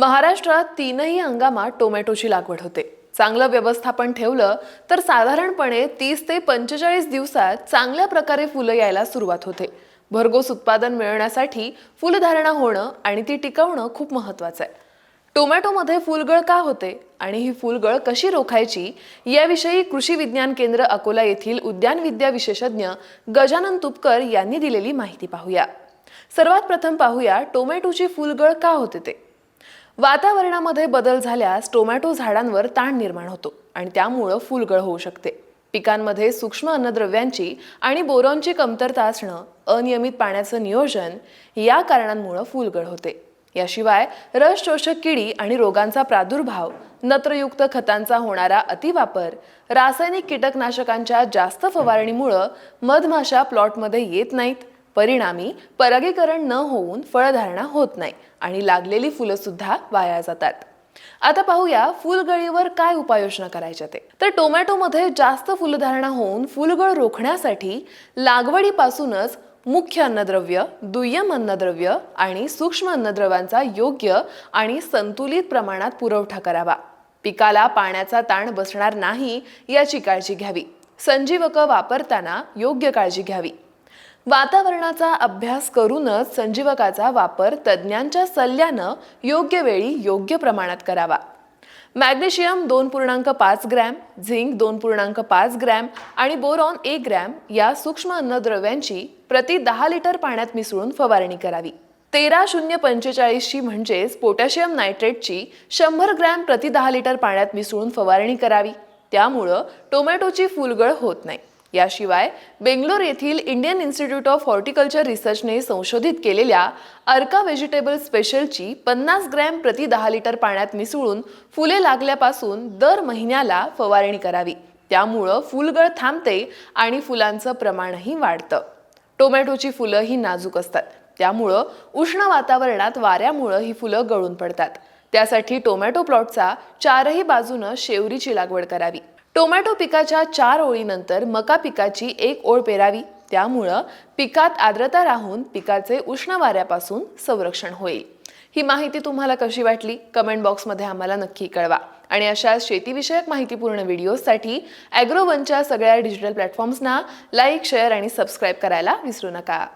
महाराष्ट्रात तीनही हंगामात टोमॅटोची लागवड होते. चांगलं व्यवस्थापन ठेवलं तर साधारणपणे तीस ते पंचेचाळीस दिवसात चांगल्या प्रकारे फुलं यायला सुरुवात होते. भरघोस उत्पादन मिळवण्यासाठी फुलधारणा होणं आणि ती टिकवणं खूप महत्वाचं आहे. टोमॅटोमध्ये फुलगळ का होते आणि ही फुलगळ कशी रोखायची याविषयी कृषी विज्ञान केंद्र अकोला येथील उद्यानविद्या विशेषज्ञ गजानन तुपकर यांनी दिलेली माहिती पाहूया. सर्वात प्रथम पाहूया टोमॅटोची फुलगळ का होते ते. वातावरणामध्ये बदल झाल्यास टोमॅटो झाडांवर ताण निर्माण होतो आणि त्यामुळं फुलगळ होऊ शकते. पिकांमध्ये सूक्ष्म अन्नद्रव्यांची आणि बोरॉनची कमतरता असणं अनियमित पाण्याचं नियोजन या कारणांमुळं फुलगळ होते. याशिवाय रस शोषक किडी आणि रोगांचा प्रादुर्भाव नत्रयुक्त खतांचा होणारा अतिवापर रासायनिक कीटकनाशकांच्या जास्त फवारणीमुळं मधमाशा प्लॉटमध्ये येत नाहीत परिणामी परागीकरण न होऊन फळधारणा होत नाही आणि लागलेली फुलं सुद्धा वाया जातात. आता पाहूया फुलगळीवर काय उपाययोजना करायच्या ते. तर टोमॅटोमध्ये जास्त फुलधारणा होऊन फुलगळ रोखण्यासाठी लागवडीपासूनच मुख्य अन्नद्रव्य दुय्यम अन्नद्रव्य आणि सूक्ष्म अन्नद्रव्यांचा योग्य आणि संतुलित प्रमाणात पुरवठा करावा. पिकाला पाण्याचा ताण बसणार नाही याची काळजी घ्यावी. संजीवक वापरताना योग्य काळजी घ्यावी. वातावरणाचा अभ्यास करूनच संजीवकाचा वापर तज्ज्ञांच्या सल्ल्यानं योग्य वेळी योग्य प्रमाणात करावा. मॅग्नेशियम दोन पूर्णांक पाच ग्रॅम झिंक दोन पूर्णांक पाच ग्रॅम आणि बोरॉन एक ग्रॅम या सूक्ष्म अन्नद्रव्यांची प्रति दहा लिटर पाण्यात मिसळून फवारणी करावी. तेरा शून्य पंचेचाळीसची म्हणजेच पोटॅशियम नायट्रेटची शंभर ग्रॅम प्रति दहा लिटर पाण्यात मिसळून फवारणी करावी. त्यामुळं टोमॅटोची फुलगळ होत नाही. याशिवाय बेंगलोर येथील इंडियन इन्स्टिट्यूट ऑफ हॉर्टिकल्चर रिसर्चने संशोधित केलेल्या अर्का व्हेजिटेबल स्पेशलची पन्नास ग्रॅम प्रति दहा लिटर पाण्यात मिसळून फुले लागल्यापासून दर महिन्याला फवारणी करावी. त्यामुळं फुलगळ थांबते आणि फुलांचं प्रमाणही वाढतं. टोमॅटोची फुलं ही नाजूक असतात. त्यामुळं उष्ण वातावरणात वाऱ्यामुळं ही फुलं गळून पडतात. त्यासाठी टोमॅटो प्लॉटचा चारही बाजूनं शेवरीची लागवड करावी. टोमॅटो पिकाच्या चार ओळीनंतर मका पिकाची एक ओळ पेरावी. त्यामुळं पिकात आर्द्रता राहून पिकाचे उष्ण वाऱ्यापासून संरक्षण होईल. ही माहिती तुम्हाला कशी वाटली? कमेंट बॉक्समध्ये आम्हाला नक्की कळवा. आणि अशा शेतीविषयक माहितीपूर्ण व्हिडिओजसाठी ॲग्रोवनच्या सगळ्या डिजिटल प्लॅटफॉर्म्सना लाईक शेअर आणि सबस्क्राईब करायला विसरू नका.